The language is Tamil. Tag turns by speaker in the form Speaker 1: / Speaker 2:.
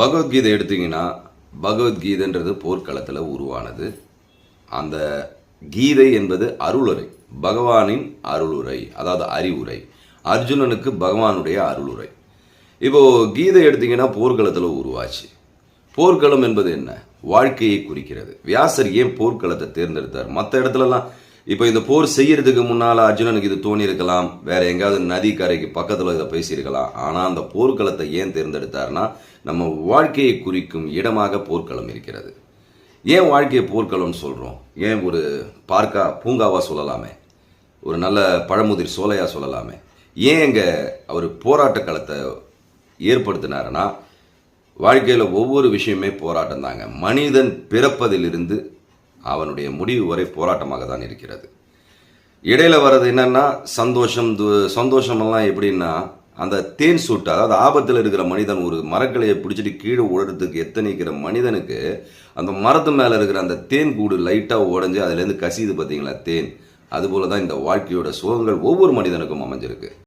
Speaker 1: பகவத்கீதை எடுத்தீங்கன்னா பகவத்கீதைன்றது போர்க்களத்தில் உருவானது. அந்த கீதை என்பது அருளுரை பகவானின் அருளுரை அதாவது அறிவுரை. அர்ஜுனனுக்கு பகவானுடைய அருளுரை. இப்போ கீதை எடுத்தீங்கன்னா போர்க்களத்தில் உருவாச்சு. போர்க்களம் என்பது என்ன? வாழ்க்கையை குறிக்கிறது. வியாசர் ஏன் போர்க்களத்தை தேர்ந்தெடுத்தார்? மற்ற இடத்துலலாம் இப்போ இந்த போர் செய்யறதுக்கு முன்னால் அர்ஜுனனுக்கு இது தோணியிருக்கலாம். வேற எங்கேயாவது நதி கரைக்கு பக்கத்தில் இதை பேசியிருக்கலாம். ஆனால் அந்த போர்க்களத்தை ஏன் தேர்ந்தெடுத்தார்னா நம்ம வாழ்க்கையை குறிக்கும் இடமாக போர்க்களம் இருக்கிறது. ஏன் வாழ்க்கையை போர்க்களம்னு சொல்கிறோம் ஏன் ஒரு பார்க்கா பூங்காவாக சொல்லலாமே? ஒரு நல்ல பழமுதிர் சோலையாக சொல்லலாமே? ஏன் இங்கே அவர் போராட்ட களத்தை ஏற்படுத்தினாருன்னா வாழ்க்கையில் ஒவ்வொரு விஷயமே போராட்டம் தாங்க மனிதன் பிறப்பதிலிருந்து அவனுடைய முடிவு வரை போராட்டமாக தான் இருக்கிறது. இடையில வர்றது என்னன்னா சந்தோஷம் சந்தோஷமெல்லாம் எப்படின்னா அந்த தேன் சூட்டு அதாவது ஆபத்தில் இருக்கிற மனிதன் ஒரு மரக்கிளையை பிடிச்சிட்டு கீழே உழறதுக்கு எத்தனைக்கிற மனிதனுக்கு அந்த மரத்து மேலே இருக்கிற அந்த தேன் கூடு லைட்டாக உடஞ்சி அதுலேருந்து கசியுது பார்த்தீங்களா தேன். அதுபோல தான் இந்த வாழ்க்கையோட சுகங்கள் ஒவ்வொரு மனிதனுக்கும் அமைஞ்சிருக்கு.